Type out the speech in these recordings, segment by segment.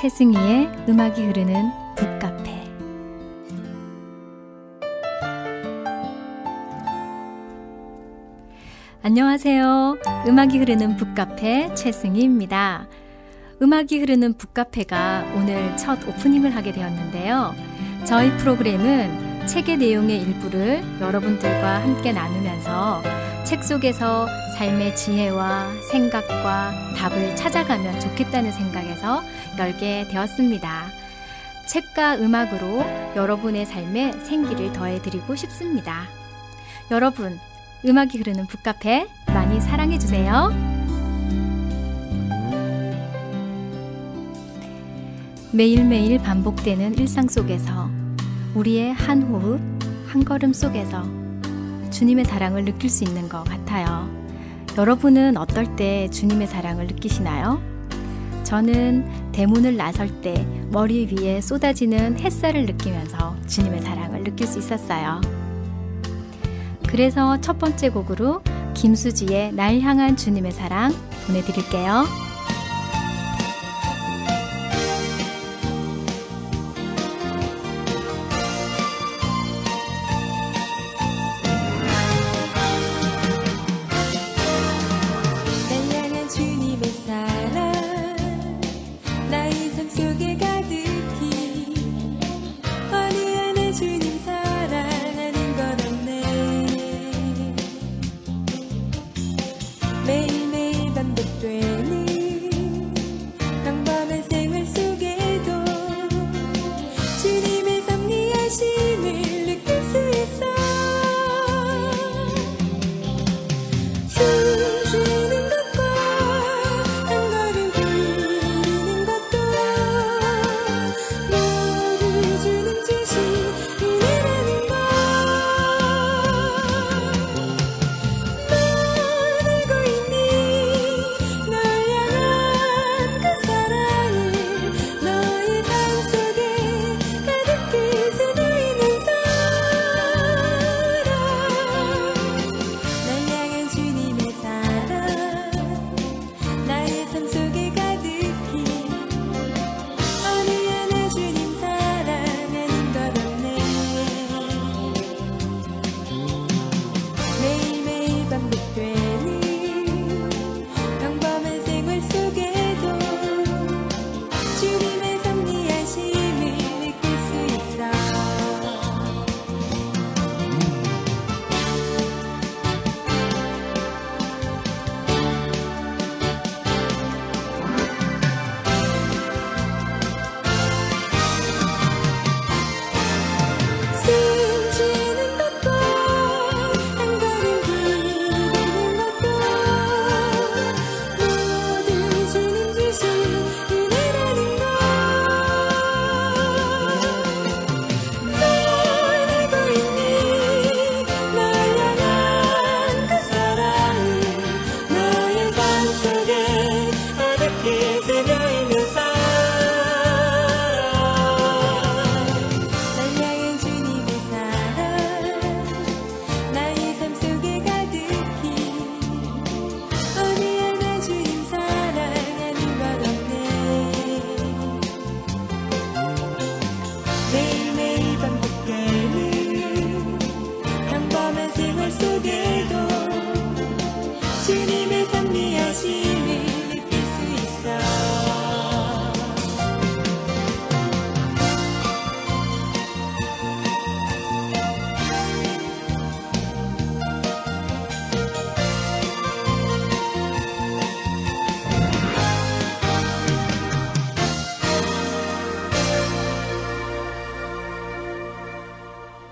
최승희의 음악이 흐르는 북카페 안녕하세요. 음악이 흐르는 북카페 최승희입니다. 음악이 흐르는 북카페가 오늘 첫 오프닝을 하게 되었는데요. 저희 프로그램은 책의 내용의 일부를 여러분들과 함께 나누면서 책 속에서 삶의 지혜와 생각과 답을 찾아가면 좋겠다는 생각에서 열게 되었습니다. 책과 음악으로 여러분의 삶에 생기를 더해드리고 싶습니다. 여러분, 음악이 흐르는 북카페 많이 사랑해주세요. 매일매일 반복되는 일상 속에서 우리의 한 호흡, 한 걸음 속에서 주님의 사랑을 느낄 수 있는 것 같아요. 여러분은 어떨 때 주님의 사랑을 느끼시나요? 저는 대문을 나설 때 머리 위에 쏟아지는 햇살을 느끼면서 주님의 사랑을 느낄 수 있었어요. 그래서 첫 번째 곡으로 김수지의 날 향한 주님의 사랑 보내드릴게요.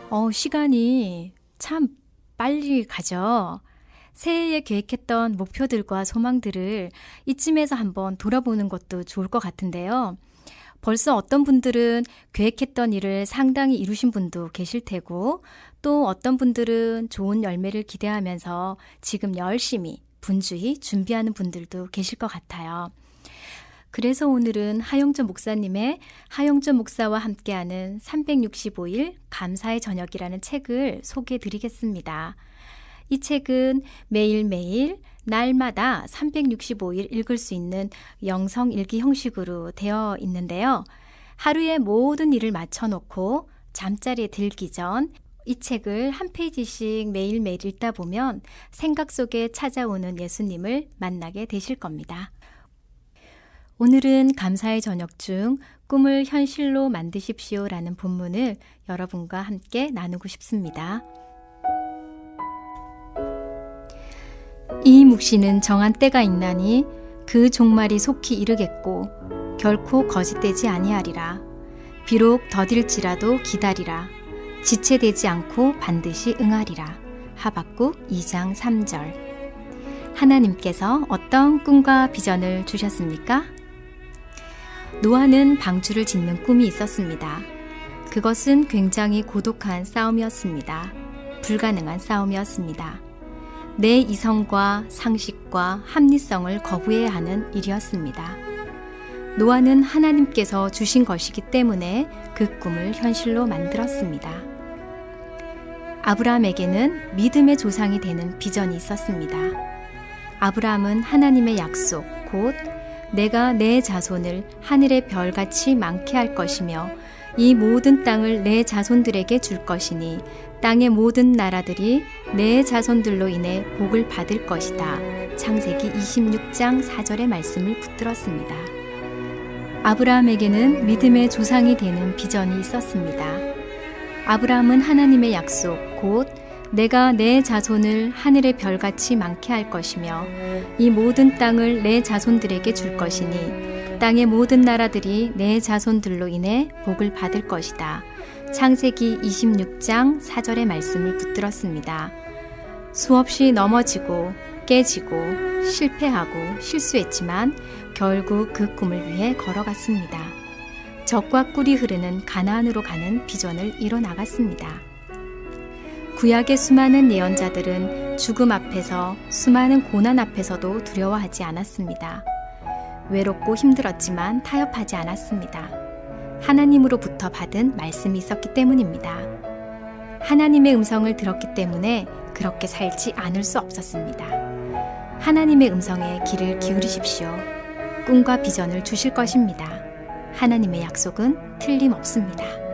어, 시간이 참 빨리 가죠. 새해에 계획했던 목표들과 소망들을 이쯤에서 한번 돌아보는 것도 좋을 것 같은데요. 벌써 어떤 분들은 계획했던 일을 상당히 이루신 분도 계실 테고, 또 어떤 분들은 좋은 열매를 기대하면서 지금 열심히 분주히 준비하는 분들도 계실 것 같아요. 그래서 오늘은 하영조 목사님의 하영조 목사와 함께하는 365일 감사의 저녁이라는 책을 소개해 드리겠습니다. 이 책은 매일매일 날마다 365일 읽을 수 있는 영성 일기 형식으로 되어 있는데요. 하루의 모든 일을 마쳐놓고 잠자리에 들기 전 이 책을 한 페이지씩 매일매일 읽다 보면 생각 속에 찾아오는 예수님을 만나게 되실 겁니다. 오늘은 감사의 저녁 중 꿈을 현실로 만드십시오 라는 본문을 여러분과 함께 나누고 싶습니다. 이 묵시는 정한 때가 있나니 그 종말이 속히 이르겠고 결코 거짓되지 아니하리라. 비록 더딜지라도 기다리라. 지체되지 않고 반드시 응하리라. 하박국 2장 3절. 하나님께서 어떤 꿈과 비전을 주셨습니까? 노아는 방주를 짓는 꿈이 있었습니다. 그것은 굉장히 고독한 싸움이었습니다. 불가능한 싸움이었습니다. 내 이성과 상식과 합리성을 거부해야 하는 일이었습니다. 노아는 하나님께서 주신 것이기 때문에 그 꿈을 현실로 만들었습니다. 아브라함에게는 믿음의 조상이 되는 비전이 있었습니다. 아브라함은 하나님의 약속, 곧 내가 내 자손을 하늘의 별같이 많게 할 것이며 이 모든 땅을 내 자손들에게 줄 것이니 땅의 모든 나라들이 내 자손들로 인해 복을 받을 것이다. 창세기 26장 4절의 말씀을 붙들었습니다. 아브라함에게는 믿음의 조상이 되는 비전이 있었습니다. 아브라함은 하나님의 약속, 곧 내가 내 자손을 하늘의 별같이 많게 할 것이며 이 모든 땅을 내 자손들에게 줄 것이니 땅의 모든 나라들이 내 자손들로 인해 복을 받을 것이다. 창세기 26장 4절의 말씀을 붙들었습니다. 수없이 넘어지고 깨지고 실패하고 실수했지만 결국 그 꿈을 위해 걸어갔습니다. 적과 꿀이 흐르는 가나안으로 가는 비전을 이뤄 나갔습니다. 구약의 수많은 예언자들은 죽음 앞에서 수많은 고난 앞에서도 두려워하지 않았습니다. 외롭고 힘들었지만 타협하지 않았습니다. 하나님으로부터 받은 말씀이 있었기 때문입니다. 하나님의 음성을 들었기 때문에 그렇게 살지 않을 수 없었습니다. 하나님의 음성에 귀를 기울이십시오. 꿈과 비전을 주실 것입니다. 하나님의 약속은 틀림없습니다.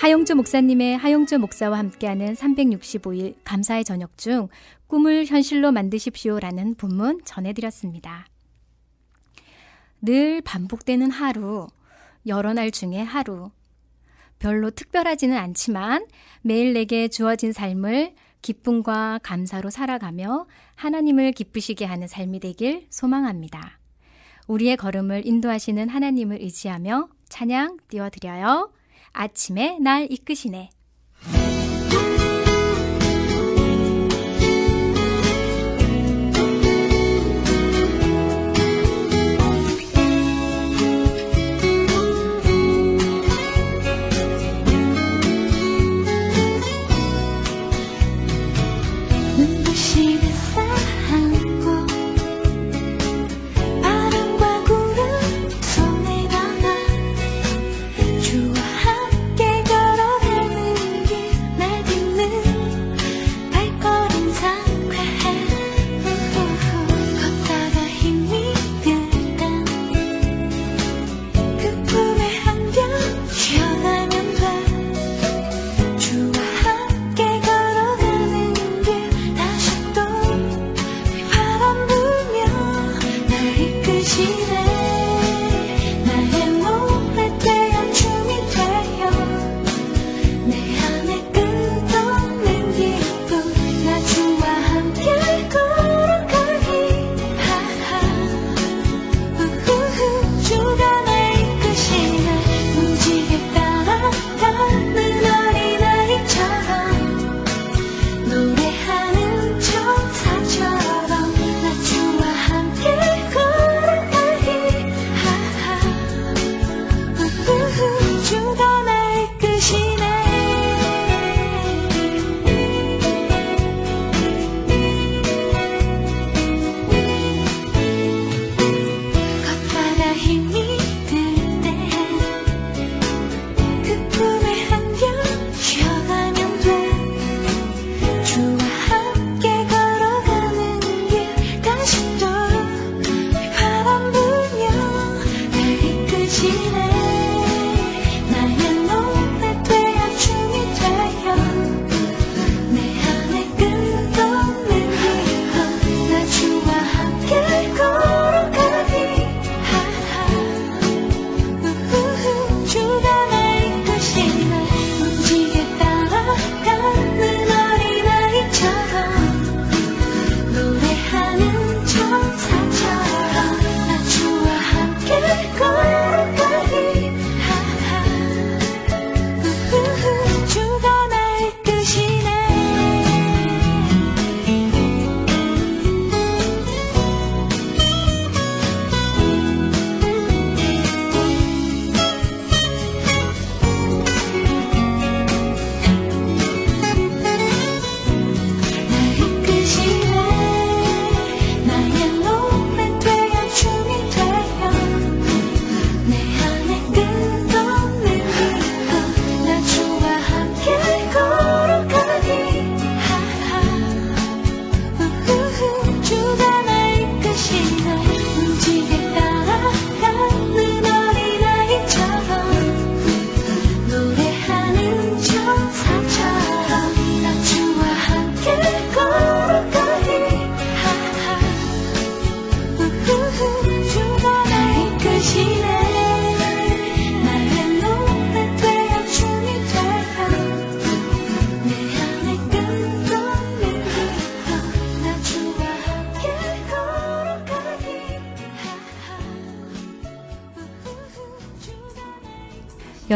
하영주 목사님의 하영주 목사와 함께하는 365일 감사의 저녁 중 꿈을 현실로 만드십시오라는 본문 전해드렸습니다. 늘 반복되는 하루, 여러 날 중에 하루. 별로 특별하지는 않지만 매일 내게 주어진 삶을 기쁨과 감사로 살아가며 하나님을 기쁘시게 하는 삶이 되길 소망합니다. 우리의 걸음을 인도하시는 하나님을 의지하며 찬양 띄워드려요. 아침에 날 이끄시네.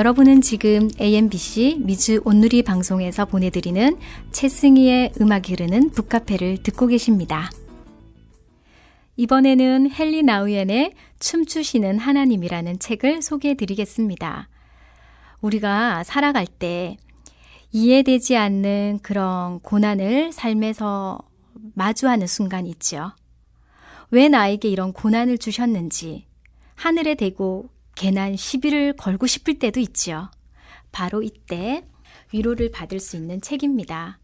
여러분은 지금 AMBC 미주 온누리 방송에서 보내드리는 최승희의 음악이 흐르는 북카페를 듣고 계십니다. 이번에는 헨리 나우엔의 춤추시는 하나님이라는 책을 소개해 드리겠습니다. 우리가 살아갈 때 이해되지 않는 그런 고난을 삶에서 마주하는 순간 있죠. 왜 나에게 이런 고난을 주셨는지 하늘에 대고 개난 시비를 걸고 싶을 때도 있지요. 바로 이때 위로를 받을 수 있는 책입니다.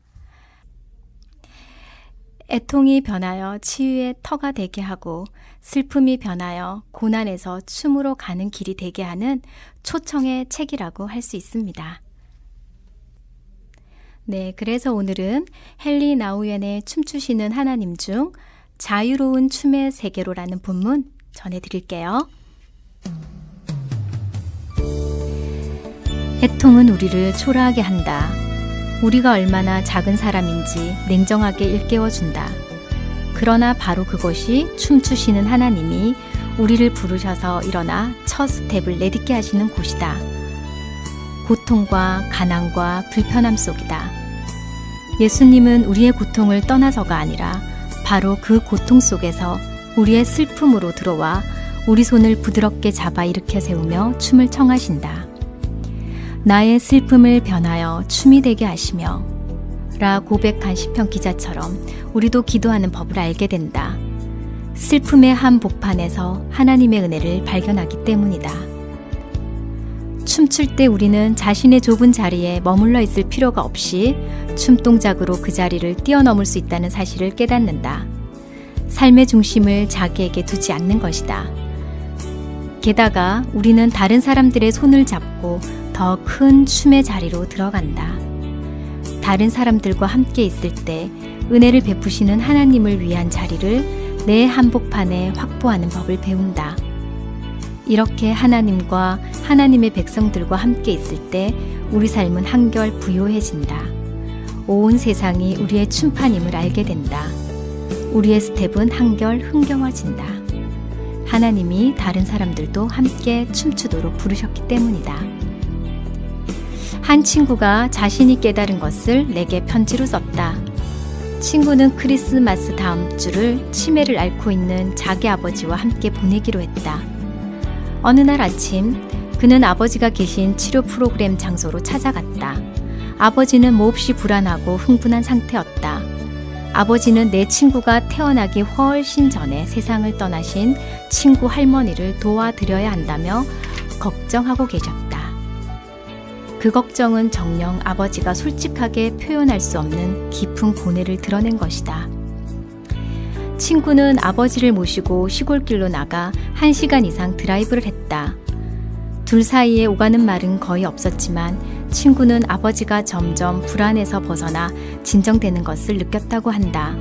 애통이 변하여 치유의 터가 되게 하고 슬픔이 변하여 고난에서 춤으로 가는 길이 되게 하는 초청의 책이라고 할 수 있습니다. 네, 그래서 오늘은 헨리 나우엔의 춤추시는 하나님 중 자유로운 춤의 세계로라는 본문 전해드릴게요. 애통은 우리를 초라하게 한다. 우리가 얼마나 작은 사람인지 냉정하게 일깨워준다. 그러나 바로 그것이 춤추시는 하나님이 우리를 부르셔서 일어나 첫 스텝을 내딛게 하시는 곳이다. 고통과 가난과 불편함 속이다. 예수님은 우리의 고통을 떠나서가 아니라 바로 그 고통 속에서 우리의 슬픔으로 들어와 우리 손을 부드럽게 잡아 일으켜 세우며 춤을 청하신다. 나의 슬픔을 변하여 춤이 되게 하시며 라 고백한 시편 기자처럼 우리도 기도하는 법을 알게 된다. 슬픔의 한 복판에서 하나님의 은혜를 발견하기 때문이다. 춤출 때 우리는 자신의 좁은 자리에 머물러 있을 필요가 없이 춤 동작으로 그 자리를 뛰어넘을 수 있다는 사실을 깨닫는다. 삶의 중심을 자기에게 두지 않는 것이다. 게다가 우리는 다른 사람들의 손을 잡고 더 큰 춤의 자리로 들어간다. 다른 사람들과 함께 있을 때 은혜를 베푸시는 하나님을 위한 자리를 내 한복판에 확보하는 법을 배운다. 이렇게 하나님과 하나님의 백성들과 함께 있을 때 우리 삶은 한결 부요해진다. 온 세상이 우리의 춤판임을 알게 된다. 우리의 스텝은 한결 흥겨워진다. 하나님이 다른 사람들도 함께 춤추도록 부르셨기 때문이다. 한 친구가 자신이 깨달은 것을 내게 편지로 썼다. 친구는 크리스마스 다음 주를 치매를 앓고 있는 자기 아버지와 함께 보내기로 했다. 어느 날 아침 그는 아버지가 계신 치료 프로그램 장소로 찾아갔다. 아버지는 몹시 불안하고 흥분한 상태였다. 아버지는 내 친구가 태어나기 훨씬 전에 세상을 떠나신 친구 할머니를 도와드려야 한다며 걱정하고 계셨다. 그 걱정은 정녕 아버지가 솔직하게 표현할 수 없는 깊은 고뇌를 드러낸 것이다. 친구는 아버지를 모시고 시골길로 나가 한 시간 이상 드라이브를 했다. 둘 사이에 오가는 말은 거의 없었지만 친구는 아버지가 점점 불안에서 벗어나 진정되는 것을 느꼈다고 한다.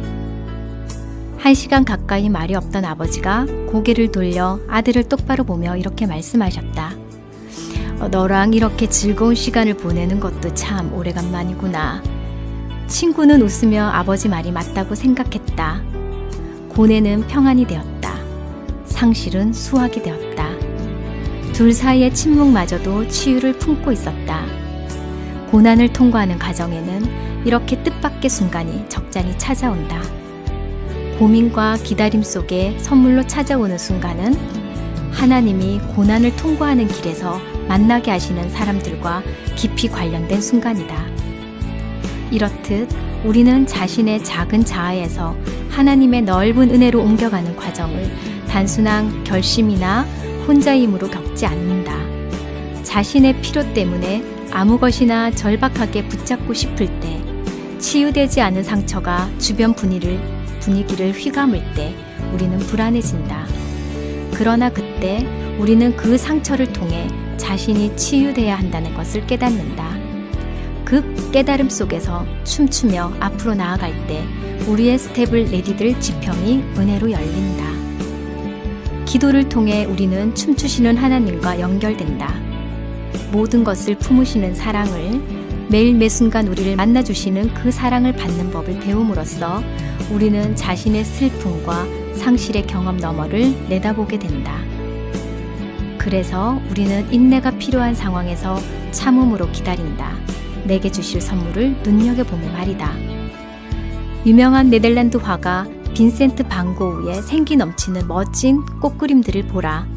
한 시간 가까이 말이 없던 아버지가 고개를 돌려 아들을 똑바로 보며 이렇게 말씀하셨다. 어, 너랑 이렇게 즐거운 시간을 보내는 것도 참 오래간만이구나. 친구는 웃으며 아버지 말이 맞다고 생각했다. 고뇌는 평안이 되었다. 상실은 수확이 되었다. 둘 사이의 침묵마저도 치유를 품고 있었다. 고난을 통과하는 과정에는 이렇게 뜻밖의 순간이 적잖이 찾아온다. 고민과 기다림 속에 선물로 찾아오는 순간은 하나님이 고난을 통과하는 길에서 만나게 하시는 사람들과 깊이 관련된 순간이다. 이렇듯 우리는 자신의 작은 자아에서 하나님의 넓은 은혜로 옮겨가는 과정을 단순한 결심이나 혼자임으로 겪지 않는다. 자신의 필요 때문에 아무 것이나 절박하게 붙잡고 싶을 때, 치유되지 않은 상처가 주변 분위기를, 분위기를 휘감을 때 우리는 불안해진다. 그러나 그때 우리는 그 상처를 통해 자신이 치유돼야 한다는 것을 깨닫는다. 그 깨달음 속에서 춤추며 앞으로 나아갈 때 우리의 스텝을 내디딜 지평이 은혜로 열린다. 기도를 통해 우리는 춤추시는 하나님과 연결된다. 모든 것을 품으시는 사랑을 매일 매 순간 우리를 만나주시는 그 사랑을 받는 법을 배움으로써 우리는 자신의 슬픔과 상실의 경험 너머를 내다보게 된다. 그래서 우리는 인내가 필요한 상황에서 참음으로 기다린다. 내게 주실 선물을 눈여겨보며 말이다. 유명한 네덜란드 화가 빈센트 반 고흐의 생기 넘치는 멋진 꽃그림들을 보라.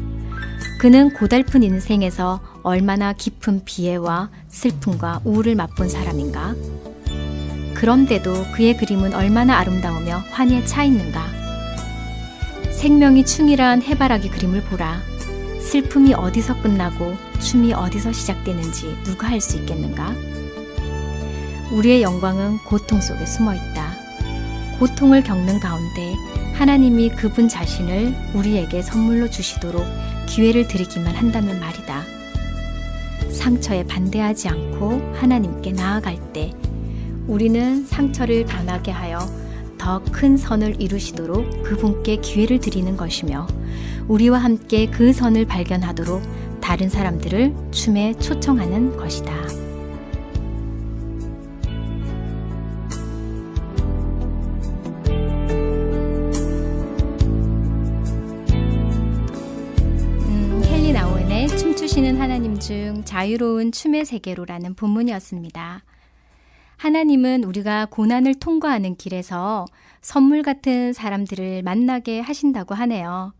그는 고달픈 인생에서 얼마나 깊은 비애와 슬픔과 우울을 맛본 사람인가? 그런데도 그의 그림은 얼마나 아름다우며 환희에 차 있는가? 생명이 충실한 해바라기 그림을 보라. 슬픔이 어디서 끝나고 춤이 어디서 시작되는지 누가 할수 있겠는가? 우리의 영광은 고통 속에 숨어 있다. 고통을 겪는 가운데 하나님이 그분 자신을 우리에게 선물로 주시도록 기회를 드리기만 한다면 말이다. 상처에 반대하지 않고 하나님께 나아갈 때 우리는 상처를 변하게 하여 더 큰 선을 이루시도록 그분께 기회를 드리는 것이며 우리와 함께 그 선을 발견하도록 다른 사람들을 춤에 초청하는 것이다. 자유로운 춤의 세계로라는 본문이었습니다. 하나님은 우리가 고난을 통과하는 길에서 선물 같은 사람들을 만나게 하신다고 하네요.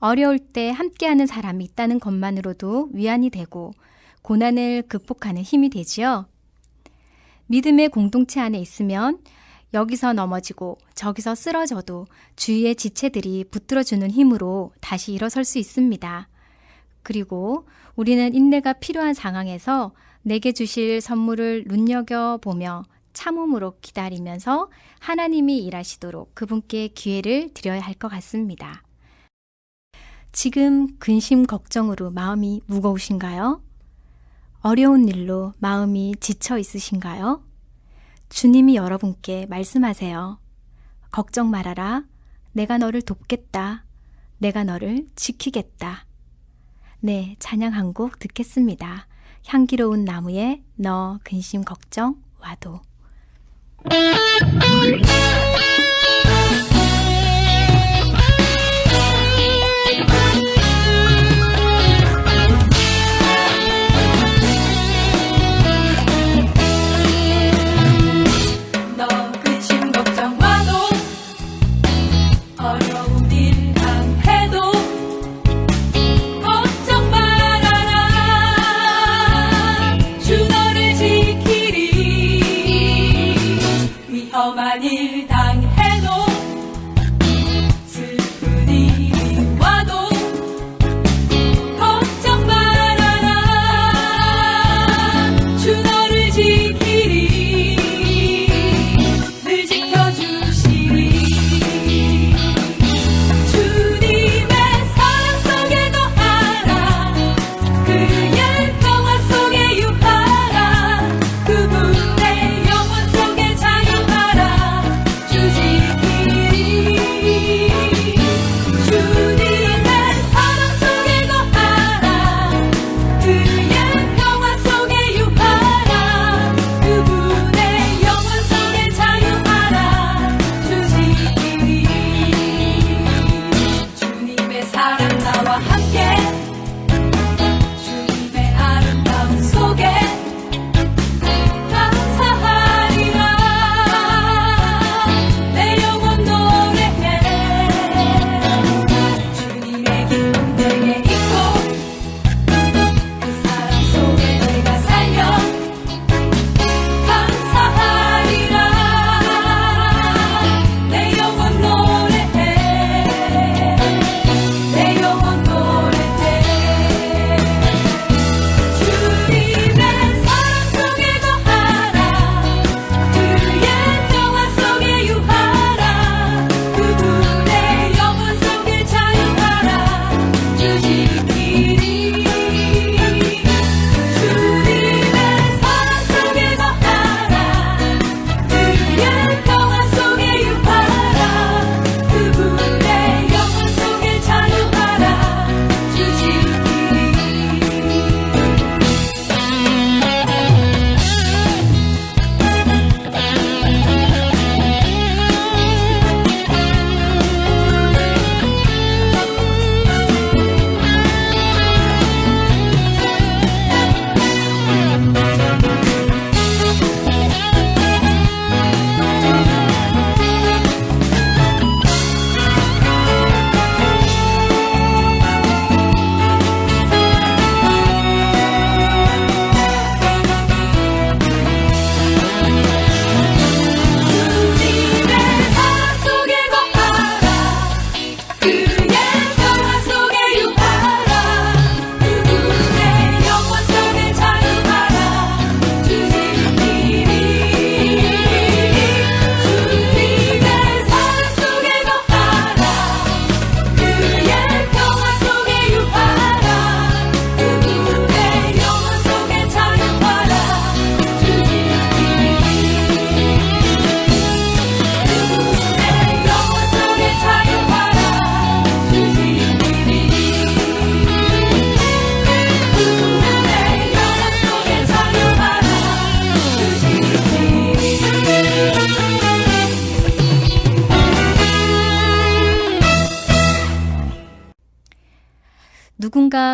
어려울 때 함께하는 사람이 있다는 것만으로도 위안이 되고 고난을 극복하는 힘이 되지요. 믿음의 공동체 안에 있으면 여기서 넘어지고 저기서 쓰러져도 주위의 지체들이 붙들어주는 힘으로 다시 일어설 수 있습니다. 그리고 우리는 인내가 필요한 상황에서 내게 주실 선물을 눈여겨보며 참음으로 기다리면서 하나님이 일하시도록 그분께 기회를 드려야 할 것 같습니다. 지금 근심 걱정으로 마음이 무거우신가요? 어려운 일로 마음이 지쳐 있으신가요? 주님이 여러분께 말씀하세요. 걱정 말아라. 내가 너를 돕겠다. 내가 너를 지키겠다. 네, 찬양 한 곡 듣겠습니다. 향기로운 나무에 너 근심 걱정 와도.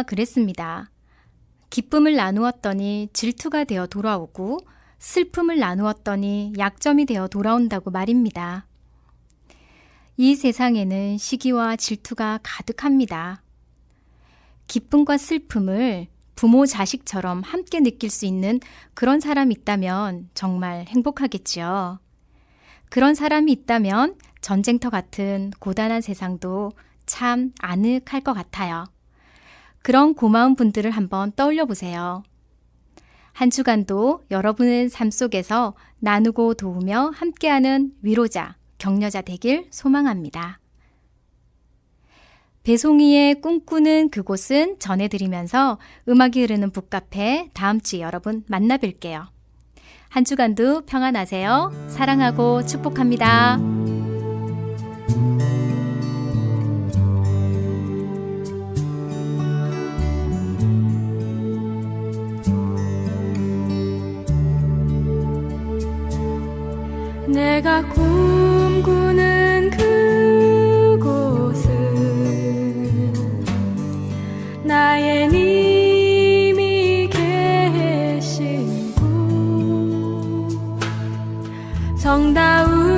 그랬습니다. 기쁨을 나누었더니 질투가 되어 돌아오고 슬픔을 나누었더니 약점이 되어 돌아온다고 말입니다. 이 세상에는 시기와 질투가 가득합니다. 기쁨과 슬픔을 부모 자식처럼 함께 느낄 수 있는 그런 사람이 있다면 정말 행복하겠지요. 그런 사람이 있다면 전쟁터 같은 고단한 세상도 참 아늑할 것 같아요. 그런 고마운 분들을 한번 떠올려 보세요. 한 주간도 여러분의 삶 속에서 나누고 도우며 함께하는 위로자, 격려자 되길 소망합니다. 배송이의 꿈꾸는 그곳은 전해드리면서 음악이 흐르는 북카페 다음 주에 여러분 만나 뵐게요. 한 주간도 평안하세요. 사랑하고 축복합니다. 내가 꿈꾸는 그곳은 나의 님이 계신 곳 정다운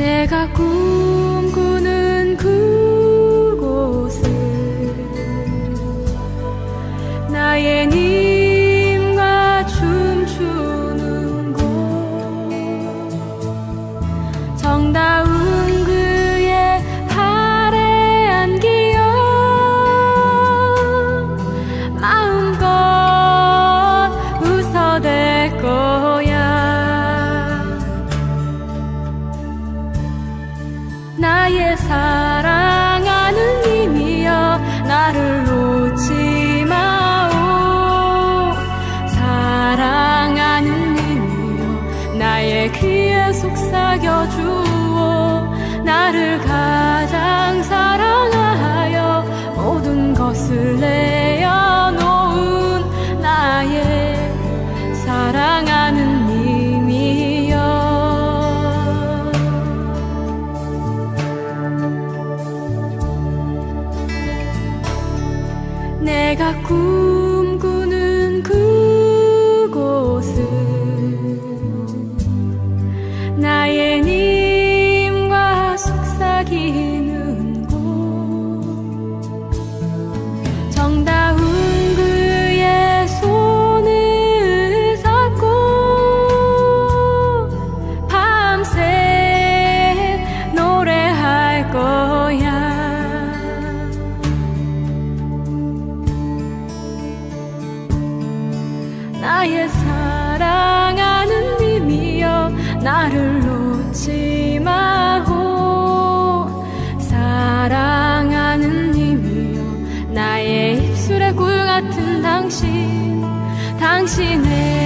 내가 꿈꾸 나를 놓지 마오. 사랑하는 님이여 나의 입술의 꿀 같은 당신 당신의